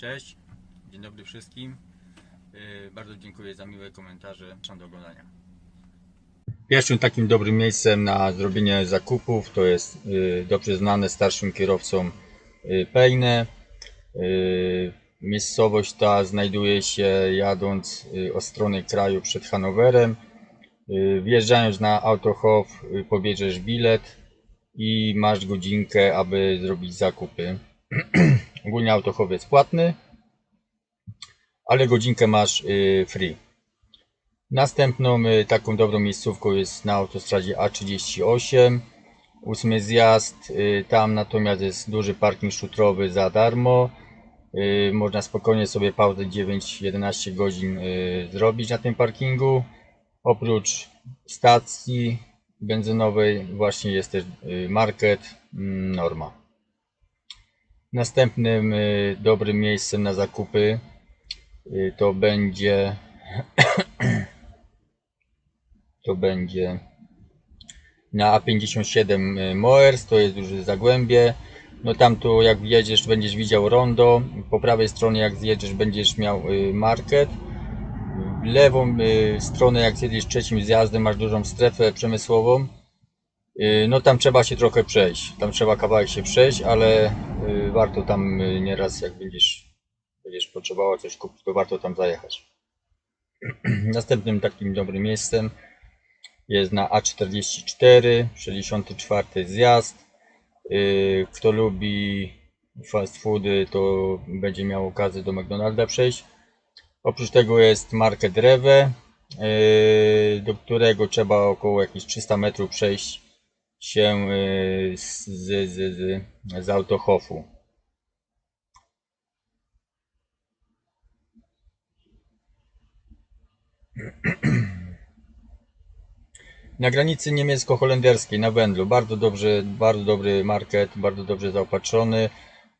Cześć, dzień dobry wszystkim. Yy, Bardzo dziękuję za miłe komentarze. Zapraszam do oglądania. Pierwszym takim dobrym miejscem na zrobienie zakupów to jest yy, dobrze znane starszym kierowcom yy, Pejne. Miejscowość ta znajduje się jadąc o stronę kraju przed Hanowerem. Wjeżdżając na Autohof pobierzesz bilet i masz godzinkę, aby zrobić zakupy. Ogólnie Autohof jest płatny, ale godzinkę masz y, free. Następną y, taką dobrą miejscówką jest na autostradzie A38. Ósmy zjazd, y, tam natomiast jest duży parking szutrowy za darmo. Można spokojnie sobie pauzę 9-11 godzin zrobić na tym parkingu. Oprócz stacji benzynowej właśnie jest też market mm, Norma. Następnym y, dobrym miejscem na zakupy y, to będzie to będzie na A57 y, Moers, to jest duże zagłębie. No tam tu jak wjedziesz będziesz widział rondo, po prawej stronie jak zjedziesz będziesz miał market. W lewą stronę jak zjedziesz trzecim zjazdem masz dużą strefę przemysłową. Y, No tam trzeba się trochę przejść. Tam trzeba kawałek się przejść, ale y, warto tam y, nieraz jak będziesz, będziesz potrzebowała coś kupić, to warto tam zajechać. Następnym takim dobrym miejscem jest na A44, 64 zjazd. Kto lubi fast foody, to będzie miał okazję do McDonalda przejść. Oprócz tego jest Market Rewe, do którego trzeba około jakieś 300 metrów przejść się y, z, z, z, z, Autohofu. Na granicy niemiecko-holenderskiej, na Wędlu, bardzo dobrze, bardzo dobry market, bardzo dobrze zaopatrzony.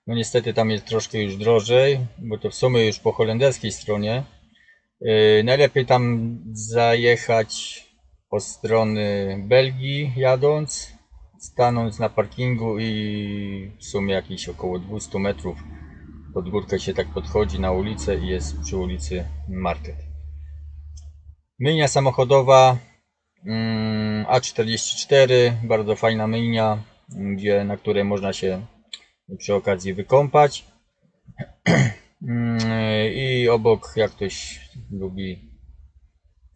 No niestety tam jest troszkę już drożej, bo to w sumie już po holenderskiej stronie. Yy, najlepiej tam zajechać od strony Belgii jadąc, stanąć na parkingu i w sumie jakieś około 200 metrów pod górkę się tak podchodzi na ulicę i jest przy ulicy market. Myjnia samochodowa mm, A44, bardzo fajna myjnia, gdzie, na której można się przy okazji wykąpać. Mm, I obok, jak ktoś lubi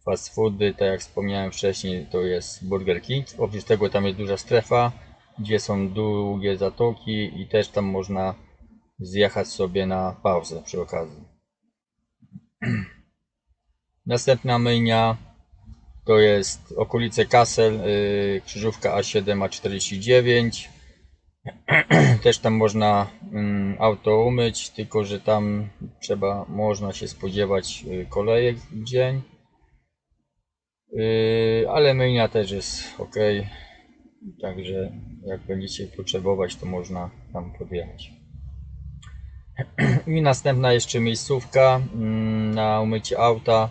fast foody, tak jak wspomniałem wcześniej, to jest Burger King. Oprócz tego tam jest duża strefa, gdzie są długie zatoki i też tam można zjechać sobie na pauzę przy okazji. Następna myjnia to jest okolice Kassel, yy, krzyżówka A7, A49. Też tam można mm, auto umyć, tylko że tam trzeba, można się spodziewać y, kolejek w dzień. Yy, ale myjnia też jest ok. Także jak będziecie potrzebować, to można tam podjechać. I następna jeszcze miejscówka mm, na umycie auta.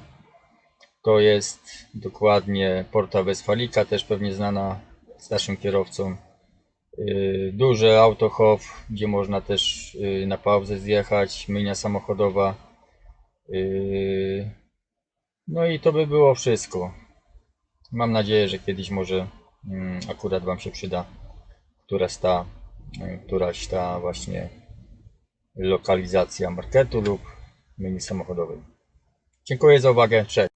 To jest dokładnie Porta Westfalika, też pewnie znana starszym kierowcom. Yy, Duży autohof, gdzie można też yy, na pauzę zjechać, myjnia samochodowa. No i to by było wszystko. Mam nadzieję, że kiedyś może mm, akurat Wam się przyda któraś ta, yy, któraś ta właśnie lokalizacja marketu lub myjni samochodowej. Dziękuję za uwagę. Cześć.